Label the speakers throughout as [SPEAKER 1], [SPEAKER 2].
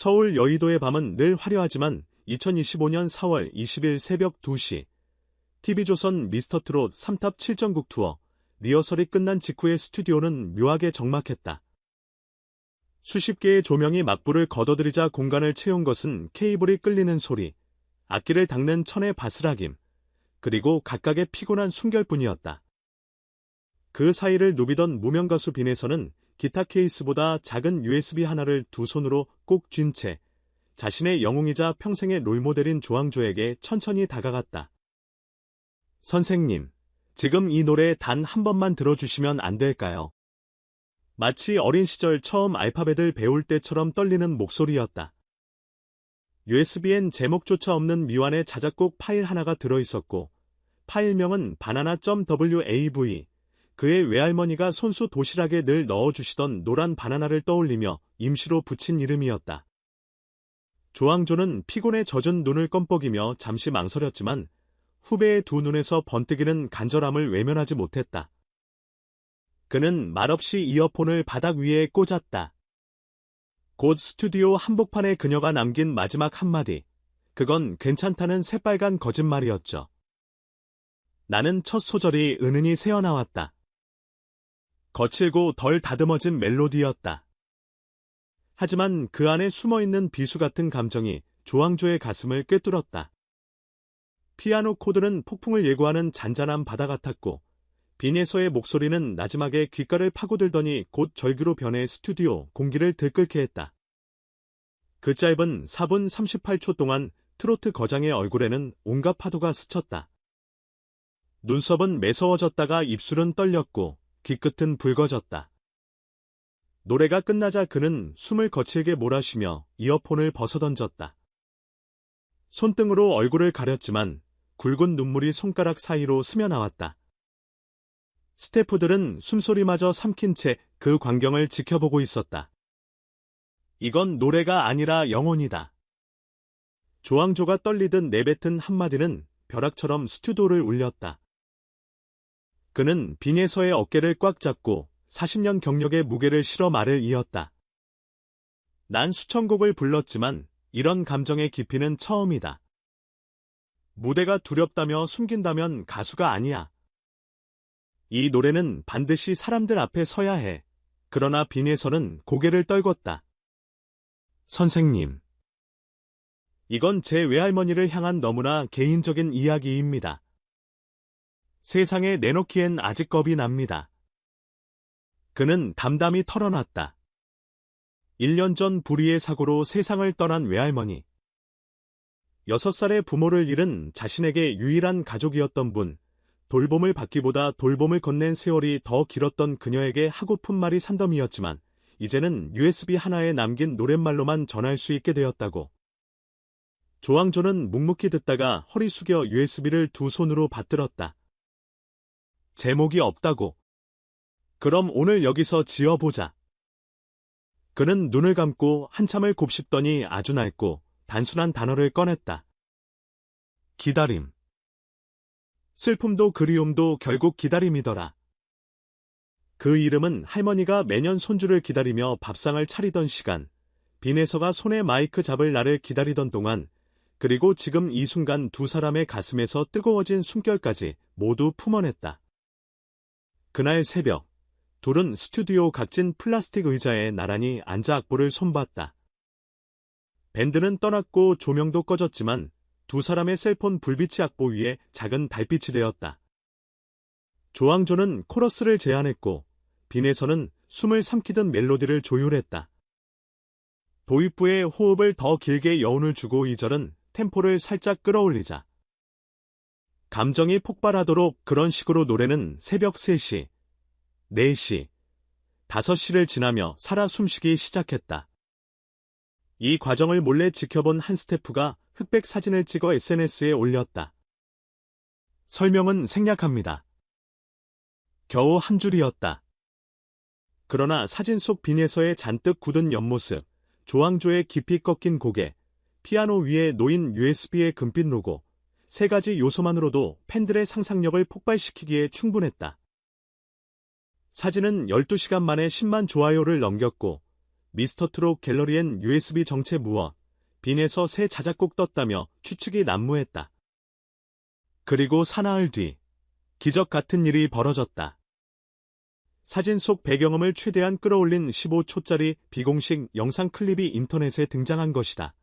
[SPEAKER 1] 서울 여의도의 밤은 늘 화려하지만 2025년 4월 20일 새벽 2시 TV조선 미스터트롯 3탑 7전국 투어 리허설이 끝난 직후의 스튜디오는 묘하게 적막했다. 수십 개의 조명이 막불을 걷어들이자 공간을 채운 것은 케이블이 끌리는 소리, 악기를 닦는 천의 바스락임, 그리고 각각의 피곤한 순결뿐이었다. 그 사이를 누비던 무명가수 빈에서는 기타 케이스보다 작은 USB 하나를 두 손으로 꼭 쥔 채 자신의 영웅이자 평생의 롤모델인 조항조에게 천천히 다가갔다. 선생님, 지금 이 노래 단 한 번만 들어주시면 안 될까요? 마치 어린 시절 처음 알파벳을 배울 때처럼 떨리는 목소리였다. USB엔 제목조차 없는 미완의 자작곡 파일 하나가 들어있었고, 파일명은 바나나.wav, 그의 외할머니가 손수 도시락에 늘 넣어주시던 노란 바나나를 떠올리며 임시로 붙인 이름이었다. 조항조는 피곤에 젖은 눈을 껌뻑이며 잠시 망설였지만 후배의 두 눈에서 번뜩이는 간절함을 외면하지 못했다. 그는 말없이 이어폰을 바닥 위에 꽂았다. 곧 스튜디오 한복판에 그녀가 남긴 마지막 한마디. 그건 괜찮다는 새빨간 거짓말이었죠. 나는 첫 소절이 은은히 새어나왔다. 거칠고 덜 다듬어진 멜로디였다. 하지만 그 안에 숨어있는 비수 같은 감정이 조항조의 가슴을 꿰뚫었다. 피아노 코드는 폭풍을 예고하는 잔잔한 바다 같았고 빈에서의 목소리는 나지막에 귓가를 파고들더니 곧 절규로 변해 스튜디오 공기를 들끓게 했다. 그 짧은 4분 38초 동안 트로트 거장의 얼굴에는 온갖 파도가 스쳤다. 눈썹은 매서워졌다가 입술은 떨렸고 귀끝은 붉어졌다. 노래가 끝나자 그는 숨을 거칠게 몰아쉬며 이어폰을 벗어던졌다. 손등으로 얼굴을 가렸지만 굵은 눈물이 손가락 사이로 스며나왔다. 스태프들은 숨소리마저 삼킨 채 그 광경을 지켜보고 있었다. 이건 노래가 아니라 영혼이다. 조항조가 떨리듯 내뱉은 한마디는 벼락처럼 스튜디오를 울렸다. 그는 빈에서의 어깨를 꽉 잡고 40년 경력의 무게를 실어 말을 이었다. 난 수천 곡을 불렀지만 이런 감정의 깊이는 처음이다. 무대가 두렵다며 숨긴다면 가수가 아니야. 이 노래는 반드시 사람들 앞에 서야 해. 그러나 빈에서는 고개를 떨궜다. 선생님. 이건 제 외할머니를 향한 너무나 개인적인 이야기입니다. 세상에 내놓기엔 아직 겁이 납니다. 그는 담담히 털어놨다. 1년 전 불의의 사고로 세상을 떠난 외할머니. 6살의 부모를 잃은 자신에게 유일한 가족이었던 분, 돌봄을 받기보다 돌봄을 건넨 세월이 더 길었던 그녀에게 하고픈 말이 산더미였지만 이제는 USB 하나에 남긴 노랫말로만 전할 수 있게 되었다고. 조항조는 묵묵히 듣다가 허리 숙여 USB를 두 손으로 받들었다. 제목이 없다고. 그럼 오늘 여기서 지어보자. 그는 눈을 감고 한참을 곱씹더니 아주 낡고 단순한 단어를 꺼냈다. 기다림. 슬픔도 그리움도 결국 기다림이더라. 그 이름은 할머니가 매년 손주를 기다리며 밥상을 차리던 시간, 빈에서가 손에 마이크 잡을 날을 기다리던 동안, 그리고 지금 이 순간 두 사람의 가슴에서 뜨거워진 숨결까지 모두 품어냈다. 그날 새벽, 둘은 스튜디오 각진 플라스틱 의자에 나란히 앉아 악보를 손봤다. 밴드는 떠났고 조명도 꺼졌지만 두 사람의 셀폰 불빛이 악보 위에 작은 달빛이 되었다. 조항조는 코러스를 제안했고 빈에서는 숨을 삼키듯 멜로디를 조율했다. 도입부의 호흡을 더 길게 여운을 주고 이절은 템포를 살짝 끌어올리자. 감정이 폭발하도록 그런 식으로 노래는 새벽 3시, 4시, 5시를 지나며 살아 숨쉬기 시작했다. 이 과정을 몰래 지켜본 한 스태프가 흑백 사진을 찍어 SNS에 올렸다. 설명은 생략합니다. 겨우 한 줄이었다. 그러나 사진 속 빈에서의 잔뜩 굳은 옆모습, 조항조의 깊이 꺾인 고개, 피아노 위에 놓인 USB의 금빛 로고, 세 가지 요소만으로도 팬들의 상상력을 폭발시키기에 충분했다. 사진은 12시간 만에 10만 좋아요를 넘겼고, 미스터 트롯 갤러리엔 USB 정체 무어, 빈에서 새 자작곡 떴다며 추측이 난무했다. 그리고 사나흘 뒤, 기적 같은 일이 벌어졌다. 사진 속 배경음을 최대한 끌어올린 15초짜리 비공식 영상 클립이 인터넷에 등장한 것이다.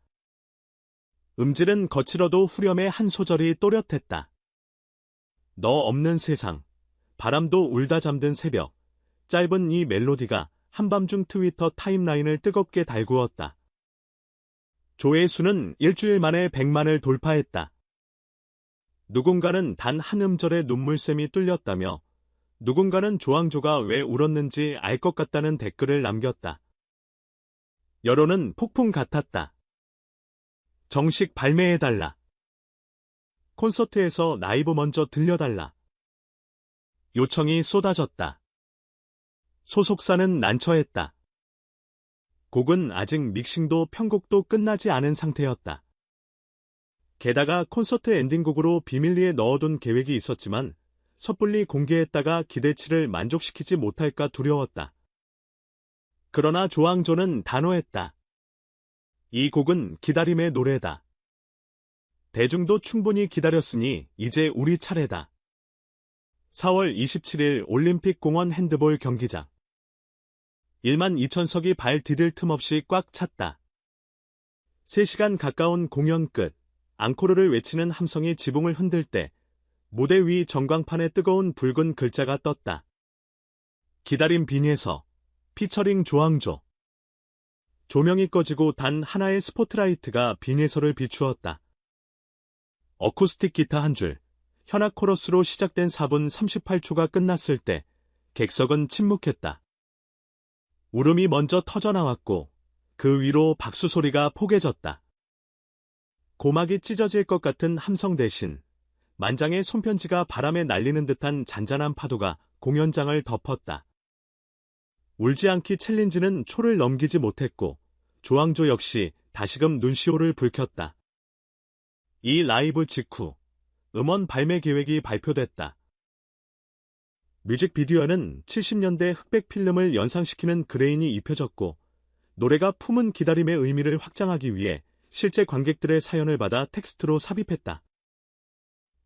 [SPEAKER 1] 음질은 거칠어도 후렴의 한 소절이 또렷했다. 너 없는 세상, 바람도 울다 잠든 새벽, 짧은 이 멜로디가 한밤중 트위터 타임라인을 뜨겁게 달구었다. 조회수는 일주일 만에 100만을 돌파했다. 누군가는 단 한 음절의 눈물샘이 뚫렸다며 누군가는 조항조가 왜 울었는지 알 것 같다는 댓글을 남겼다. 여론은 폭풍 같았다. 정식 발매해달라. 콘서트에서 라이브 먼저 들려달라. 요청이 쏟아졌다. 소속사는 난처했다. 곡은 아직 믹싱도 편곡도 끝나지 않은 상태였다. 게다가 콘서트 엔딩곡으로 비밀리에 넣어둔 계획이 있었지만 섣불리 공개했다가 기대치를 만족시키지 못할까 두려웠다. 그러나 조항조는 단호했다. 이 곡은 기다림의 노래다. 대중도 충분히 기다렸으니 이제 우리 차례다. 4월 27일 올림픽 공원 핸드볼 경기장. 1만 2천석이 발 디딜 틈 없이 꽉 찼다. 3시간 가까운 공연 끝, 앙코르를 외치는 함성이 지붕을 흔들 때 무대 위 전광판에 뜨거운 붉은 글자가 떴다. 기다림 빈에서 피처링 조항조 조명이 꺼지고 단 하나의 스포트라이트가 빈에서를 비추었다. 어쿠스틱 기타 한 줄, 현악 코러스로 시작된 4분 38초가 끝났을 때 객석은 침묵했다. 울음이 먼저 터져나왔고 그 위로 박수 소리가 포개졌다. 고막이 찢어질 것 같은 함성 대신 만장의 손편지가 바람에 날리는 듯한 잔잔한 파도가 공연장을 덮었다. 울지 않기 챌린지는 초를 넘기지 못했고 조항조 역시 다시금 눈시울을 붉혔다. 이 라이브 직후 음원 발매 계획이 발표됐다. 뮤직비디오는 70년대 흑백 필름을 연상시키는 그레인이 입혀졌고 노래가 품은 기다림의 의미를 확장하기 위해 실제 관객들의 사연을 받아 텍스트로 삽입했다.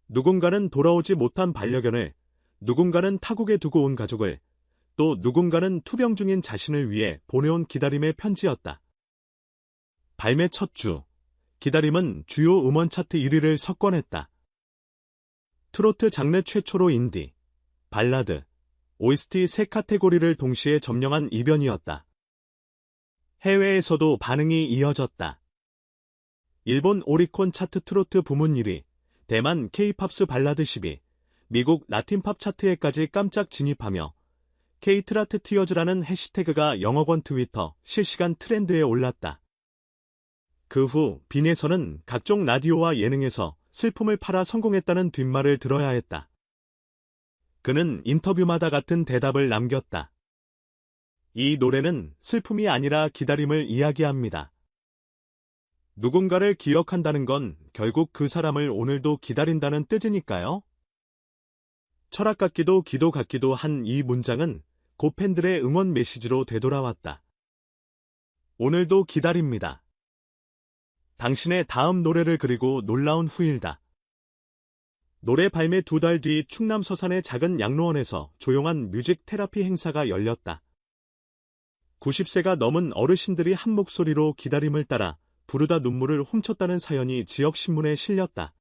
[SPEAKER 1] 누군가는 돌아오지 못한 반려견을, 누군가는 타국에 두고 온 가족을, 또 누군가는 투병 중인 자신을 위해 보내온 기다림의 편지였다. 발매 첫 주, 기다림은 주요 음원 차트 1위를 석권했다. 트로트 장르 최초로 인디, 발라드, OST 세 카테고리를 동시에 점령한 이변이었다. 해외에서도 반응이 이어졌다. 일본 오리콘 차트 트로트 부문 1위, 대만 K-팝스 발라드 10위, 미국 라틴팝 차트에까지 깜짝 진입하며 K-트라트 티어즈라는 해시태그가 영어권 트위터 실시간 트렌드에 올랐다. 그 후 빈에서는 각종 라디오와 예능에서 슬픔을 팔아 성공했다는 뒷말을 들어야 했다. 그는 인터뷰마다 같은 대답을 남겼다. 이 노래는 슬픔이 아니라 기다림을 이야기합니다. 누군가를 기억한다는 건 결국 그 사람을 오늘도 기다린다는 뜻이니까요. 철학 같기도 기도 같기도 한 이 문장은 고 팬들의 응원 메시지로 되돌아왔다. 오늘도 기다립니다. 당신의 다음 노래를 그리고 놀라운 후일다. 노래 발매 두 달 뒤 충남 서산의 작은 양로원에서 조용한 뮤직 테라피 행사가 열렸다. 90세가 넘은 어르신들이 한 목소리로 기다림을 따라 부르다 눈물을 훔쳤다는 사연이 지역신문에 실렸다.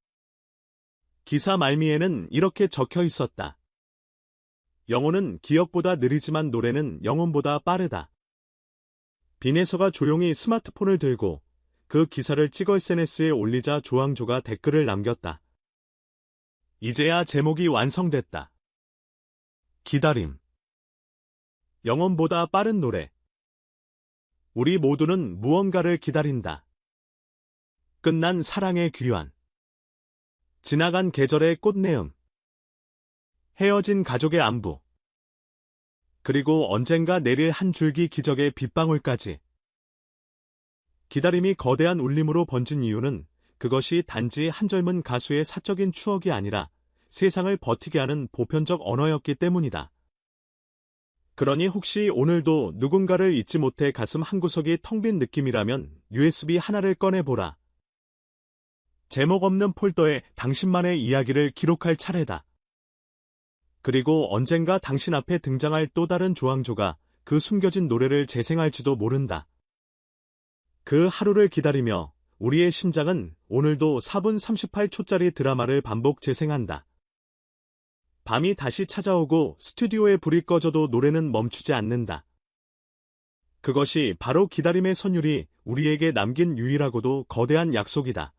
[SPEAKER 1] 기사 말미에는 이렇게 적혀 있었다. 영혼은 기억보다 느리지만 노래는 영혼보다 빠르다. 빈에서가 조용히 스마트폰을 들고 그 기사를 찍어 SNS에 올리자 조항조가 댓글을 남겼다. 이제야 제목이 완성됐다. 기다림. 영혼보다 빠른 노래. 우리 모두는 무언가를 기다린다. 끝난 사랑의 귀환. 지나간 계절의 꽃내음. 헤어진 가족의 안부. 그리고 언젠가 내릴 한 줄기 기적의 빗방울까지. 기다림이 거대한 울림으로 번진 이유는 그것이 단지 한 젊은 가수의 사적인 추억이 아니라 세상을 버티게 하는 보편적 언어였기 때문이다. 그러니 혹시 오늘도 누군가를 잊지 못해 가슴 한구석이 텅 빈 느낌이라면 USB 하나를 꺼내보라. 제목 없는 폴더에 당신만의 이야기를 기록할 차례다. 그리고 언젠가 당신 앞에 등장할 또 다른 조항조가 그 숨겨진 노래를 재생할지도 모른다. 그 하루를 기다리며 우리의 심장은 오늘도 4분 38초짜리 드라마를 반복 재생한다. 밤이 다시 찾아오고 스튜디오에 불이 꺼져도 노래는 멈추지 않는다. 그것이 바로 기다림의 선율이 우리에게 남긴 유일하고도 거대한 약속이다.